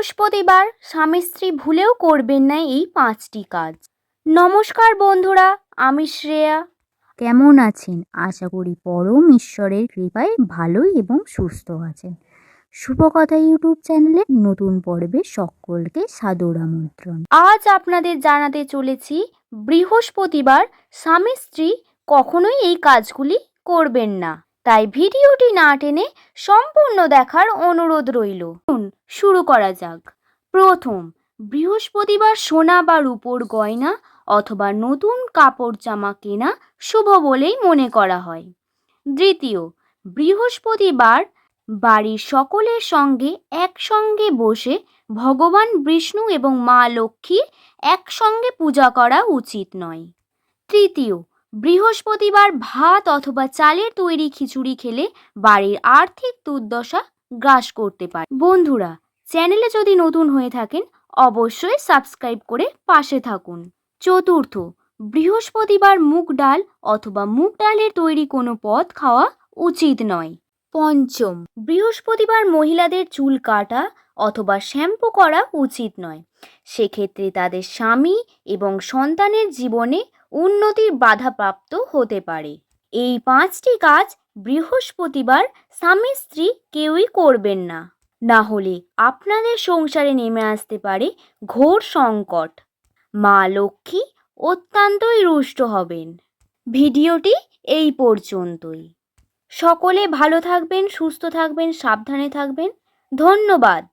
বৃহস্পতিবার স্বামী স্ত্রী ভুলেও করবেন না এই পাঁচটি কাজ। নমস্কার বন্ধুরা আমি শ্রেয়া। কেমন আছেন? আশা করি পরম ঈশ্বরের কৃপায় ভালোই এবং সুস্থ আছেন। শুভকথা ইউটিউব চ্যানেলের নতুন পর্বে সকলকে সাদর আমন্ত্রণ। আজ আপনাদের জানাতে চলেছি বৃহস্পতিবার স্বামী স্ত্রী কখনোই এই কাজগুলি করবেন না। তাই ভিডিওটি না টেনে সম্পূর্ণ দেখার অনুরোধ রইল। শুরু করা যাক। প্রথম, বৃহস্পতিবার সোনা বা রূপোর গয়না অথবা নতুন কাপড় জামা কেনা শুভ বলেই মনে করা হয়। দ্বিতীয়, বৃহস্পতিবার বাড়ির সকলের সঙ্গে একসঙ্গে বসে ভগবান বিষ্ণু এবং মা লক্ষ্মীর একসঙ্গে পূজা করা উচিত নয়। তৃতীয় বৃহস্পতিবার ভাত অথবা চালের তৈরি খিচুড়ি খেলে বাড়ির আর্থিক দুর্দশা গ্রাস করতে পারে। বন্ধুরা, চ্যানেলে যদি নতুন হয়ে থাকেন, অবশ্যই সাবস্ক্রাইব করে পাশে থাকুন। চতুর্থ, বৃহস্পতিবার মুগ ডাল অথবা মুগ ডালের তৈরি কোনো পদ খাওয়া উচিত নয়। পঞ্চম, বৃহস্পতিবার মহিলাদের চুল কাটা অথবা শ্যাম্পু করা উচিত নয়। সেক্ষেত্রে তাদের স্বামী এবং সন্তানের জীবনে উন্নতির বাধাপ্রাপ্ত হতে পারে। এই পাঁচটি কাজ বৃহস্পতিবার স্বামী স্ত্রী কেউই করবেন না। না হলে আপনাদের সংসারে নেমে আসতে পারে ঘোর সংকট। মা লক্ষ্মী অত্যন্তই রুষ্ট হবেন। ভিডিওটি এই পর্যন্তই। সকলে ভালো থাকবেন, সুস্থ থাকবেন, সাবধানে থাকবেন। ধন্যবাদ।